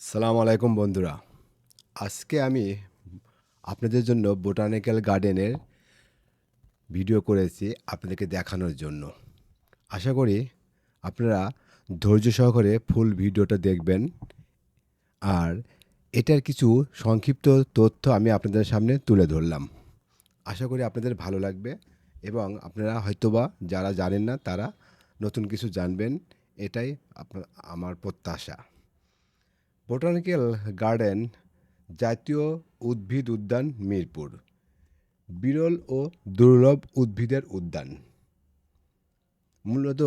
সালাম আলাইকুম বন্ধুরা। আজকে আমি আপনাদের জন্য বোটানিক্যাল গার্ডেনের ভিডিও করেছি আপনাদেরকে দেখানোর জন্য। আশা করি আপনারা ধৈর্য সহকারে ফুল ভিডিওটা দেখবেন। আর এটার কিছু সংক্ষিপ্ত তথ্য আমি আপনাদের সামনে তুলে ধরলাম। আশা করি আপনাদের ভালো লাগবে এবং আপনারা হয়তোবা যারা জানেন না, তারা নতুন কিছু জানবেন। এটাই আমার প্রত্যাশা। বোটানিক্যাল গার্ডেন জাতীয় উদ্ভিদ উদ্যান মিরপুর। বিরল ও দুর্লভ উদ্ভিদের উদ্যান। মূলত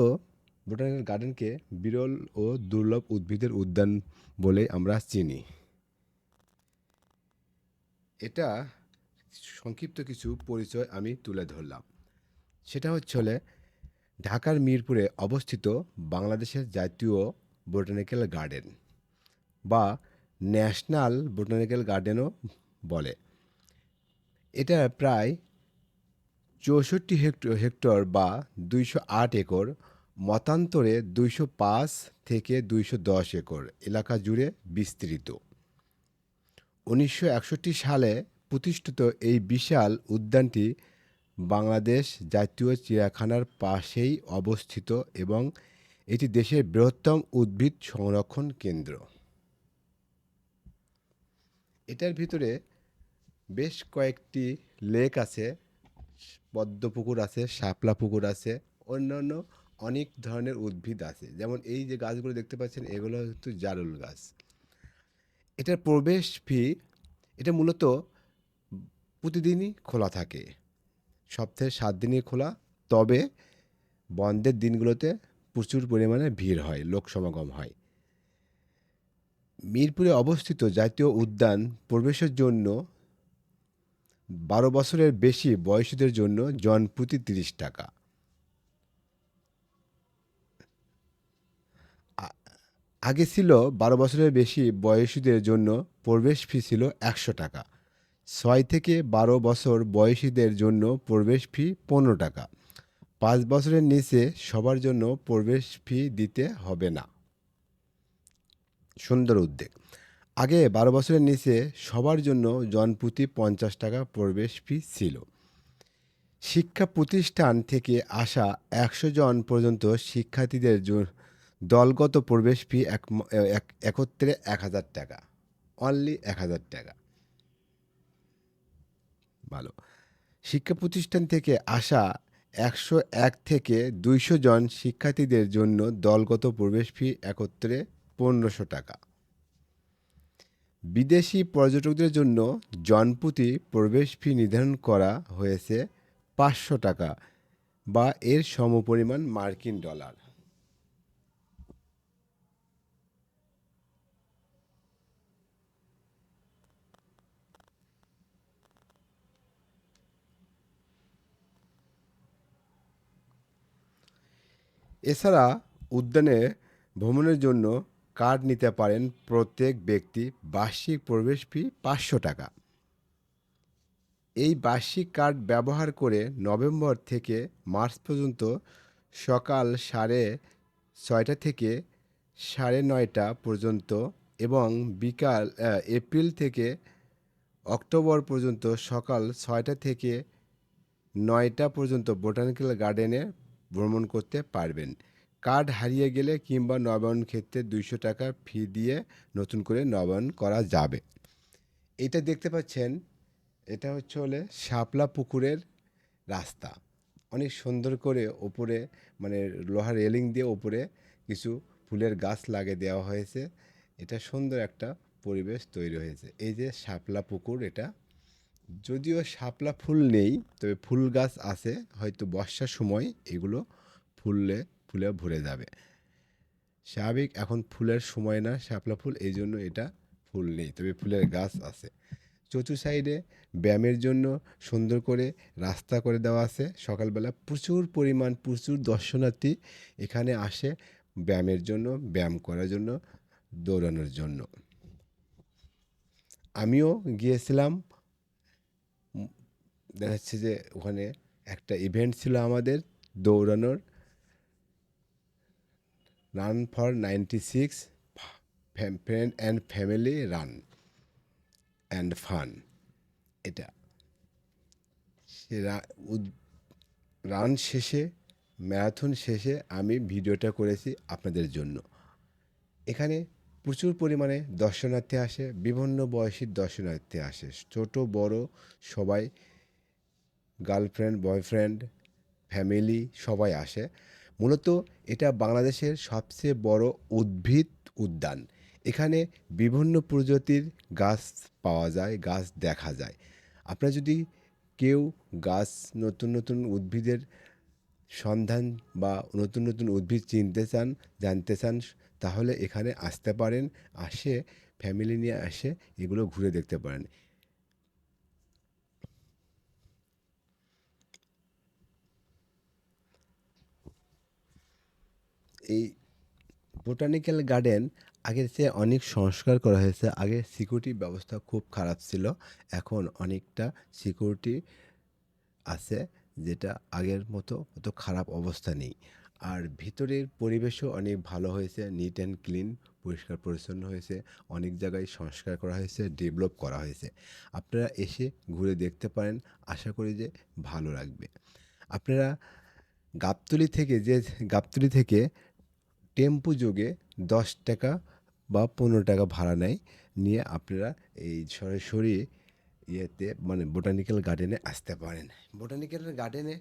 বোটানিক্যাল গার্ডেনকে বিরল ও দুর্লভ উদ্ভিদের উদ্যান বলে আমরা চিনি। এটা সংক্ষিপ্ত কিছু পরিচয় আমি তুলে ধরলাম। সেটা হচ্ছে ঢাকার মিরপুরে অবস্থিত বাংলাদেশের জাতীয় বোটানিক্যাল গার্ডেন। বা ন্যাশনাল বোটানিক্যাল গার্ডেনও বলে। এটা প্রায় চৌষট্টি হেক্টর হেক্টর বা দুইশো আট একর, মতান্তরে দুইশো পাঁচ থেকে দুইশো দশ একর এলাকা জুড়ে বিস্তৃত। উনিশশো একষট্টি সালে প্রতিষ্ঠিত এই বিশাল উদ্যানটি বাংলাদেশ জাতীয় চিড়িয়াখানার পাশেই অবস্থিত এবং এটি দেশের বৃহত্তম উদ্ভিদ সংরক্ষণ কেন্দ্র। এটার ভিতরে বেশ কয়েকটি লেক আছে পদ্ম পুকুর আছে শাপলা পুকুর আছে, অন্যান্য অনেক ধরনের উদ্ভিদ আছে। যেমন এই যে গাছগুলো দেখতে পাচ্ছেন, এগুলো হচ্ছে জারুল গাছ। এটার প্রবেশ ফি, এটা মূলত প্রতিদিনই খোলা থাকে। সপ্তাহে সাত দিনই খোলা, তবে বন্ধের দিনগুলোতে প্রচুর পরিমাণে ভিড় হয়, লোক সমাগম হয়। মিরপুরে অবস্থিত জাতীয় উদ্যান প্রবেশের জন্য বারো বছরের বেশি বয়সীদের জন্য জন প্রতি তিরিশ টাকা। আগে ছিল বারো বছরের বেশি বয়সীদের জন্য প্রবেশ ফি ছিল একশো টাকা। ছয় থেকে বারো বছর বয়সীদের জন্য প্রবেশ ফি পনেরো টাকা। পাঁচ বছরের নিচে সবার জন্য প্রবেশ ফি দিতে হবে না। সুন্দর উদ্যোগ। আগে বারো বছরের নিচে সবার জন্য জনপ্রতি পঞ্চাশ টাকা প্রবেশ ফি ছিল। শিক্ষা প্রতিষ্ঠান থেকে আসা একশো জন পর্যন্ত শিক্ষার্থীদের দলগত প্রবেশ ফি এক এক- একত্রে এক হাজার টাকা। অনলি এক হাজার টাকা। ভালো। শিক্ষা প্রতিষ্ঠান থেকে আসা একশো এক থেকে দুইশো জন শিক্ষার্থীদের জন্য দলগত প্রবেশ ফি একত্রে পনেরোশো টাকা। বিদেশি পর্যটকদের জন্য জনপ্রতি প্রবেশ ফি নির্ধারণ করা হয়েছে পাঁচশো টাকা বা এর সমপরিমাণ মার্কিন ডলার। এছাড়া উদ্যানে ভ্রমণের জন্য কার্ড নিতে পারেন প্রত্যেক ব্যক্তি বার্ষিক প্রবেশ ফি পাঁচশো টাকা। এই বার্ষিক কার্ড ব্যবহার করে নভেম্বর থেকে মার্চ পর্যন্ত সকাল সাড়ে ছয়টা থেকে সাড়ে নয়টা পর্যন্ত এবং বিকাল এপ্রিল থেকে অক্টোবর পর্যন্ত সকাল ছয়টা থেকে নয়টা পর্যন্ত বোটানিক্যাল গার্ডেনে ভ্রমণ করতে পারবেন। কার্ড হারিয়ে গেলে কিংবা নবায়ন ক্ষেত্রে দুইশো টাকা ফি দিয়ে নতুন করে নবায়ন করা যাবে। এটা দেখতে পাচ্ছেন, এটা হচ্ছে হলে শাপলা পুকুরের রাস্তা। অনেক সুন্দর করে ওপরে মানে লোহার রেলিং দিয়ে ওপরে কিছু ফুলের গাছ লাগিয়ে দেওয়া হয়েছে। এটা সুন্দর একটা পরিবেশ তৈরি হয়েছে। এই যে শাপলা পুকুর এটা, যদিও শাপলা ফুল নেই, তবে ফুল গাছ আছে, হয়তো বর্ষার সময় এগুলো ফুললে ফুলে ভরে যাবে। স্বাভাবিক, এখন ফুলের সময় না, শাপলা ফুল, এই জন্য এটা ফুল নেই। তবে ফুলের গাছ আছে। চতুর সাইডে ব্যায়ামের জন্য সুন্দর করে রাস্তা করে দেওয়া আছে। সকালবেলা প্রচুর পরিমাণ, প্রচুর দর্শনার্থী এখানে আসে ব্যায়ামের জন্য, ব্যায়াম করার জন্য, দৌড়ানোর জন্য। আমিও গিয়েছিলাম। দেখা যাচ্ছে যে ওখানে একটা ইভেন্ট ছিল আমাদের দৌড়ানোর। Run for ninety six friend and family run and fun এটা। সে রান শেষে ম্যারাথন শেষে আমি ভিডিওটা করেছি আপনাদের জন্য। এখানে প্রচুর পরিমাণে দর্শনার্থী আসে, বিভিন্ন বয়সীর দর্শনার্থী আসে। ছোট, বড় সবাই গার্লফ্রেন্ড বয়ফ্রেন্ড ফ্যামিলি সবাই আসে। মূলত এটা বাংলাদেশের সবচেয়ে বড় উদ্ভিদ উদ্যান। এখানে বিভিন্ন প্রজাতির গাছ পাওয়া যায়, গাছ দেখা যায়। আপনারা যদি কেউ গাছ নতুন নতুন উদ্ভিদের সন্ধান বা নতুন নতুন উদ্ভিদ চিনতে চান, জানতে চান, তাহলে এখানে আসতে পারেন, আসে ফ্যামিলি নিয়ে আসে, এগুলো ঘুরে দেখতে পারেন। এই বোটানিক্যাল গার্ডেন আগের চেয়ে অনেক সংস্কার করা হয়েছে। আগে সিকিউরিটি ব্যবস্থা খুব খারাপ ছিল। এখন অনেকটা সিকিউরিটি আছে যেটা আগের মতো অত খারাপ অবস্থা নেই। আর ভিতরের পরিবেশও অনেক ভালো হয়েছে নিট অ্যান্ড ক্লিন পরিষ্কার পরিচ্ছন্ন হয়েছে, অনেক জায়গায় সংস্কার করা হয়েছে ডেভেলপ করা হয়েছে। আপনারা এসে ঘুরে দেখতে পারেন, আশা করি যে ভালো লাগবে। আপনারা গাবতলি থেকে যে, গাবতলি থেকে টেম্পু যোগে দশ টাকা বা পনেরো টাকা ভাড়া নেয়। নিয়ে আপনারা এই সরাসরি ইয়েতে মানে বোটানিক্যাল গার্ডেনে আসতে পারেন। বোটানিক্যাল গার্ডেনে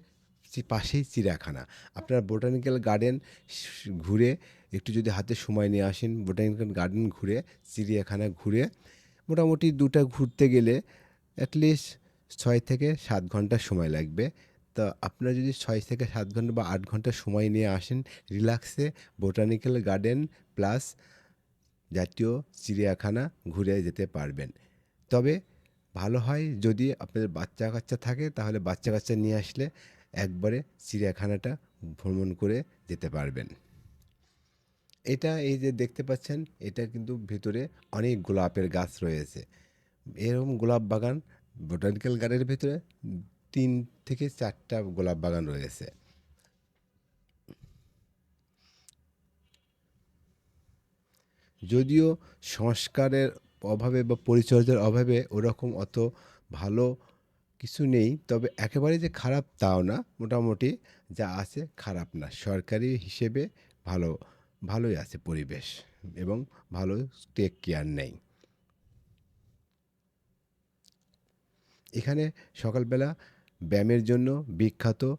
পাশেই চিড়িয়াখানা। আপনারা বোটানিক্যাল গার্ডেন ঘুরে একটু যদি হাতে সময় নিয়ে আসেন, বোটানিক্যাল গার্ডেন ঘুরে, চিড়িয়াখানা ঘুরে মোটামুটি দুটা ঘুরতে গেলে অ্যাটলিস্ট ছয় থেকে সাত ঘণ্টা সময় লাগবে। তা আপনারা যদি ছয় থেকে সাত ঘণ্টা বা আট ঘণ্টা সময় নিয়ে আসেন, রিল্যাক্সে বোটানিক্যাল গার্ডেন প্লাস জাতীয় চিড়িয়াখানা ঘুরে যেতে পারবেন। তবে ভালো হয় যদি আপনাদের বাচ্চা কাচ্চা থাকে, তাহলে বাচ্চা কাচ্চা নিয়ে আসলে একবারে চিড়িয়াখানাটা ভ্রমণ করে যেতে পারবেন। এটা এই যে দেখতে পাচ্ছেন, এটা কিন্তু ভিতরে অনেক গোলাপের গাছ রয়েছে। এরকম গোলাপ বাগান বোটানিক্যাল গার্ডেনের ভিতরে তিন থেকে চারটা গোলাপ বাগান রয়েছে যদিও সংস্কারের অভাবে বা পরিচর্যার অভাবে ওরকম অত ভালো কিছু নেই, তবে একেবারে যে খারাপ তাও না, মোটামুটি যা আছে খারাপ না। সরকারি হিসেবে ভালো, ভালোই আছে পরিবেশ এবং ভালো টেক কেয়ার নেই। এখানে সকালবেলা ব্যায়ামের জন্য বিখ্যাত।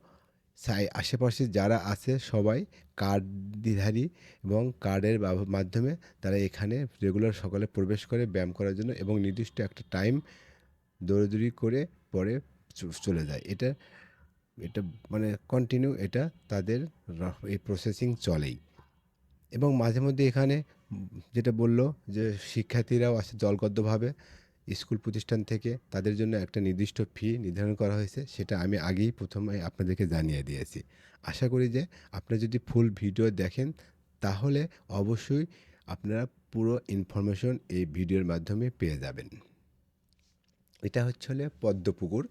সাই আশেপাশে যারা আছে সবাই কার্ডধারী এবং কার্ডের মাধ্যমে তারা এখানে রেগুলার সকালে প্রবেশ করে ব্যায়াম করার জন্য এবং নির্দিষ্ট একটা টাইম দৌড়াদৌড়ি করে পরে চলে যায়। এটা এটা মানে কন্টিনিউ এটা তাদের এই প্রসেসিং চলেই। এবং মাঝে মধ্যে এখানে যেটা বলল যে শিক্ষার্থীরাও আসে দলবদ্ধভাবে। স্কুল প্রতিষ্ঠান থেকে তাদের জন্য একটা নির্দিষ্ট ফি নির্ধারণ করা হয়েছে, সেটা আমি আগেই প্রথমে আপনাদেরকে জানিয়ে দিয়েছি। আশা করি যে আপনারা যদি ফুল ভিডিও দেখেন, তাহলে অবশ্যই আপনারা পুরো ইনফরমেশন এই ভিডিওর মাধ্যমে পেয়ে যাবেন। এটা হচ্ছে হলে পদ্ম পুকুর।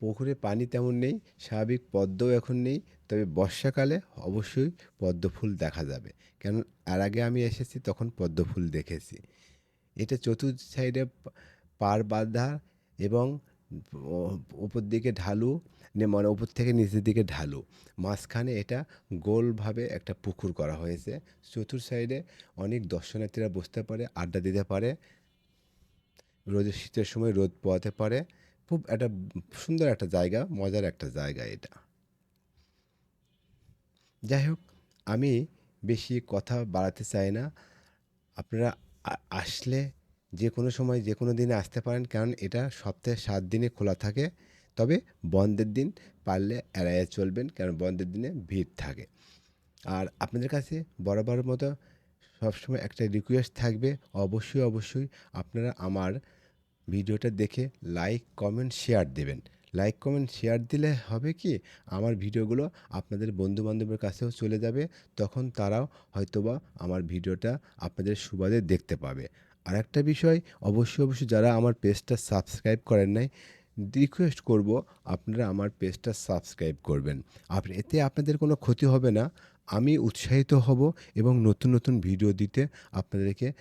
পুকুরে পানি তেমন নেই, স্বাভাবিক পদ্মও এখন নেই, তবে বর্ষাকালে অবশ্যই পদ্ম ফুল দেখা যাবে। কেন আর আগে আমি এসেছি, তখন পদ্ম ফুল দেখেছি। এটা চতুর্থ সাইডে পার বাঁধা এবং উপর দিকে ঢালু মানে উপর থেকে নিচের দিকে ঢালু। মাঝখানে এটা গোলভাবে একটা পুকুর করা হয়েছে। চতুর্থ সাইডে অনেক দর্শনার্থীরা বসতে পারে, আড্ডা দিতে পারে। রোদের শীতের সময় রোদ পোয়াতে পারে। খুব একটা সুন্দর একটা জায়গা, মজার একটা জায়গা এটা। যাই হোক, আমি বেশি কথা বাড়াতে চাই না। আপনারা আসলে যে কোনো সময় যে কোনো দিনে আসতে পারেন, কারণ এটা সপ্তাহে সাত দিনে খোলা থাকে। তবে বন্ধের দিন পারলে এড়াইয়ে চলবেন, কারণ বন্ধের দিনে ভিড় থাকে। আর আপনাদের কাছে বরাবর মতো সবসময় একটা রিকোয়েস্ট থাকবে। অবশ্যই অবশ্যই আপনারা আমার ভিডিওটা দেখে লাইক কমেন্ট শেয়ার দেবেন। লাইক কমেন্ট শেয়ার দিলে হবে কি? আমার ভিডিওগুলো আপনাদের বন্ধুবান্ধবের কাছেও চলে যাবে। তখন তারাও হয়তোবা আমার ভিডিওটা আপনাদের সুবাদে দেখতে পাবে। আর একটা বিষয়, অবশ্যই অবশ্যই যারা আমার পেজটা সাবস্ক্রাইব করেন নাই রিকোয়েস্ট করব আপনারা আমার পেজটা সাবস্ক্রাইব করবেন। আপনি এতে আপনাদের কোনো ক্ষতি হবে না। আমি উৎসাহিত হব এবং নতুন নতুন ভিডিও দিতে আপনাদেরকে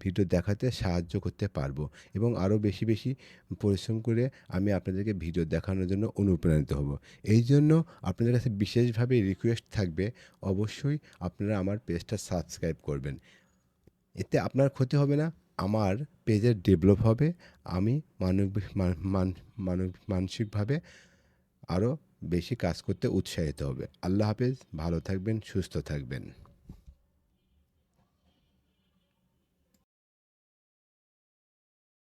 ভিডিও দেখাতে সাহায্য করতে পারব এবং আরও বেশি বেশি পরিশ্রম করে আমি আপনাদেরকে ভিডিও দেখানোর জন্য অনুপ্রাণিত হব। এই জন্য আপনাদের কাছে বিশেষভাবে রিকোয়েস্ট থাকবে, অবশ্যই আপনারা আমার পেজটা সাবস্ক্রাইব করবেন। এতে আপনার ক্ষতি হবে না, আমার পেজের ডেভেলপ হবে, আমি মানবিক মান- মান- মানব মানসিকভাবে আরও বেশি কাজ করতে উৎসাহিত হবে। আল্লাহ হাফেজ ভালো থাকবেন সুস্থ থাকবেন।